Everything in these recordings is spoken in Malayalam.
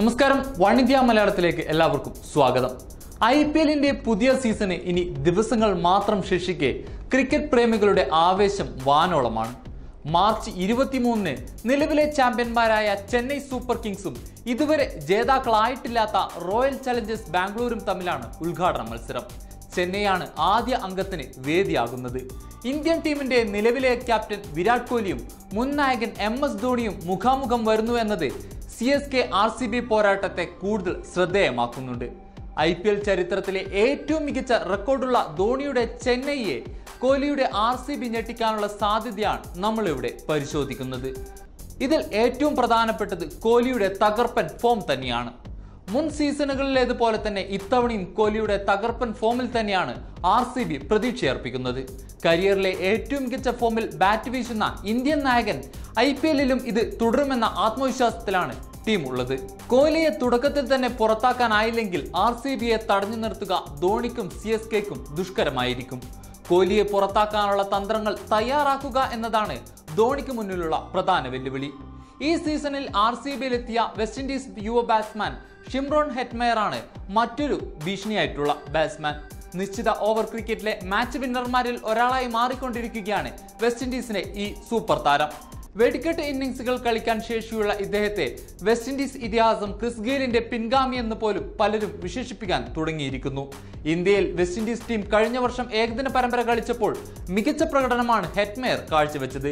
നമസ്കാരം. വൺ മലയാളത്തിലേക്ക് എല്ലാവർക്കും സ്വാഗതം. ഐ പി എല്ലിന്റെ പുതിയ സീസണ് ഇനി ദിവസങ്ങൾ മാത്രം ശേഷിക്കെ ക്രിക്കറ്റ് പ്രേമികളുടെ ആവേശം വാനോളമാണ്. മാർച്ച് ഇരുപത്തിമൂന്നിന് നിലവിലെ ചാമ്പ്യന്മാരായ ചെന്നൈ സൂപ്പർ കിങ്സും ഇതുവരെ ജേതാക്കളായിട്ടില്ലാത്ത റോയൽ ചലഞ്ചേഴ്സ് ബാംഗ്ലൂരും തമ്മിലാണ് ഉദ്ഘാടന മത്സരം. ചെന്നൈയാണ് ആദ്യ അംഗത്തിന് വേദിയാകുന്നത്. ഇന്ത്യൻ ടീമിന്റെ നിലവിലെ ക്യാപ്റ്റൻ വിരാട് കോഹ്ലിയും മുൻ നായകൻ എം എസ് ധോണിയും മുഖാമുഖം വരുന്നു എന്നത് C S K R C B പോരാട്ടത്തെ കൂടുതൽ ശ്രദ്ധേയമാക്കുന്നുണ്ട്. ഐ പി എൽ ചരിത്രത്തിലെ ഏറ്റവും മികച്ച റെക്കോർഡുള്ള ധോണിയുടെ ചെന്നൈയെ കോഹ്ലിയുടെ ആർ സി ബി ഞെട്ടിക്കാനുള്ള സാധ്യതയാണ് നമ്മളിവിടെ പരിശോധിക്കുന്നത്. ഇതിൽ ഏറ്റവും പ്രധാനപ്പെട്ടത് കോഹ്ലിയുടെ തകർപ്പൻ ഫോം തന്നെയാണ്. മുൻ സീസണുകളിലേതുപോലെ തന്നെ ഇത്തവണയും കോഹ്ലിയുടെ തകർപ്പൻ ഫോമിൽ തന്നെയാണ് ആർ സി ബി പ്രതീക്ഷയർപ്പിക്കുന്നത്. കരിയറിലെ ഏറ്റവും മികച്ച ഫോമിൽ ബാറ്റ് വീശുന്ന ഇന്ത്യൻ നായകൻ ഐ പി എല്ലിലും ഇത് തുടരുമെന്ന ആത്മവിശ്വാസത്തിലാണ് ടീം ഉള്ളത് കോഹ്ലിയെ തുടക്കത്തിൽ തന്നെ പുറത്താക്കാനായില്ലെങ്കിൽ ആർ സി ബിയെ തടഞ്ഞു നിർത്തുക ധോണിക്കും സി എസ് കെക്കും ദുഷ്കരമായിരിക്കും. കോഹ്ലിയെ പുറത്താക്കാനുള്ള തന്ത്രങ്ങൾ തയ്യാറാക്കുക എന്നതാണ് ധോണിക്ക് മുന്നിലുള്ള പ്രധാന വെല്ലുവിളി. ഈ സീസണിൽ ആർ സി ബിയിലെത്തിയ വെസ്റ്റ് ഇൻഡീസ് യുവ ബാറ്റ്സ്മാൻ ഷിംറോൺ ഹെറ്റ്മെയർ ആണ് മറ്റൊരു ഭീഷണിയായിട്ടുള്ള ബാറ്റ്സ്മാൻ. നിശ്ചിത ഓവർ ക്രിക്കറ്റിലെ മാച്ച് വിന്നർമാരിൽ ഒരാളായി മാറിക്കൊണ്ടിരിക്കുകയാണ് വെസ്റ്റ് ഇൻഡീസിന്റെ ഈ സൂപ്പർ താരം. വെടിക്കെട്ട് ഇന്നിങ്സുകൾ കളിക്കാൻ ശേഷിയുള്ള ഇദ്ദേഹത്തെ വെസ്റ്റ് ഇൻഡീസ് ഇതിഹാസം ക്രിസ് ഗെയിലിന്റെ പിൻഗാമി എന്ന് പോലും പലരും വിശേഷിപ്പിക്കാൻ തുടങ്ങിയിരിക്കുന്നു. ഇന്ത്യയിൽ വെസ്റ്റ് ഇൻഡീസ് ടീം കഴിഞ്ഞ വർഷം ഏകദിന പരമ്പര കളിച്ചപ്പോൾ മികച്ച പ്രകടനമാണ് ഹെറ്റ്മെയർ കാഴ്ചവെച്ചത്.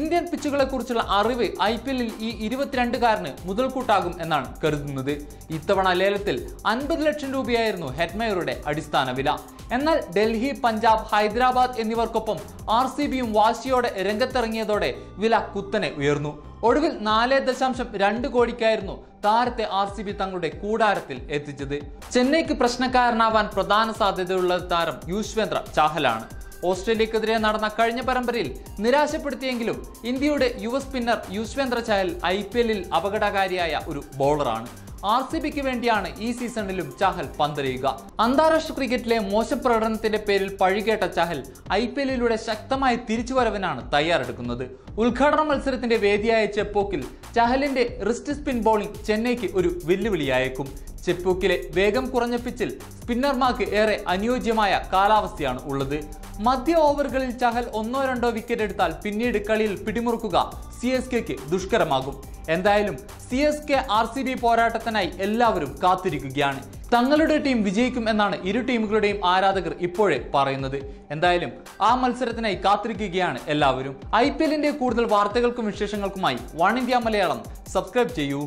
ഇന്ത്യൻ പിച്ചുകളെ കുറിച്ചുള്ള അറിവ് ഐ പി എല്ലിൽ ഈ ഇരുപത്തിരണ്ടുകാരന് മുതൽക്കൂട്ടാകും എന്നാണ് കരുതുന്നത്. ഇത്തവണ ലേലത്തിൽ അൻപത് ലക്ഷം രൂപയായിരുന്നു ഹെറ്റ്മെയറുടെ അടിസ്ഥാന വില. എന്നാൽ ഡൽഹി പഞ്ചാബ് ഹൈദരാബാദ് എന്നിവർക്കൊപ്പം ആർ സി ബിയും വാശിയോടെ രംഗത്തിറങ്ങിയതോടെ വില കുത്തനെ ഉയർന്നു. ഒടുവിൽ നാല് ദശാംശം രണ്ട് കോടിക്കായിരുന്നു താരത്തെ ആർ സി ബി തങ്ങളുടെ കൂടാരത്തിൽ എത്തിച്ചത്. ചെന്നൈക്ക് പ്രശ്നക്കാരനാവാൻ പ്രധാന സാധ്യതയുള്ള താരം യുശ്വേന്ദ്ര ചാഹലാണ്. ഓസ്ട്രേലിയക്കെതിരെ നടന്ന കഴിഞ്ഞ പരമ്പരയിൽ നിരാശപ്പെടുത്തിയെങ്കിലും ഇന്ത്യയുടെ യുവ spinner Yuzvendra Chahal I P എല്ലിൽ അപകടകാരിയായ ഒരു ബോളറാണ്. ആർ സി ബിക്ക് വേണ്ടിയാണ് ഈ സീസണിലും ചഹൽ പന്തെറിയുക. അന്താരാഷ്ട്ര ക്രിക്കറ്റിലെ മോശം പ്രകടനത്തിന്റെ പേരിൽ പഴികേട്ട ചഹൽ ഐ പി എല്ലിലൂടെ ശക്തമായ തിരിച്ചുവരവിനാണ് തയ്യാറെടുക്കുന്നത്. ഉദ്ഘാടന മത്സരത്തിന്റെ വേദിയായ ചെപ്പോക്കിൽ ചഹലിന്റെ റിസ്റ്റ് സ്പിൻ ബോളിംഗ് ചെന്നൈക്ക് ഒരു വെല്ലുവിളിയായേക്കും. ചെപ്പോക്കിലെ വേഗം കുറഞ്ഞ പിച്ചിൽ സ്പിന്നർമാർക്ക് ഏറെ അനുയോജ്യമായ കാലാവസ്ഥയാണ് ഉള്ളത്. മധ്യ ഓവറുകളിൽ ചഹൽ ഒന്നോ രണ്ടോ വിക്കറ്റ് എടുത്താൽ പിന്നീട് കളിയിൽ പിടിമുറുക്കുക സി എസ് കെക്ക് ദുഷ്കരമാകും. എന്തായാലും C S K R C B പോരാട്ടത്തിനായി എല്ലാവരും കാത്തിരിക്കുകയാണ്. തങ്ങളുടെ ടീം വിജയിക്കും എന്നാണ് ഇരു ടീമുകളുടെയും ആരാധകർ ഇപ്പോഴേ പറയുന്നത്. എന്തായാലും ആ മത്സരത്തിനായി കാത്തിരിക്കുകയാണ് എല്ലാവരും. ഐ കൂടുതൽ വാർത്തകൾക്കും വിശേഷങ്ങൾക്കുമായി വൺ ഇന്ത്യ മലയാളം. സബ്സ്ക്രൈബ് ചെയ്യൂ.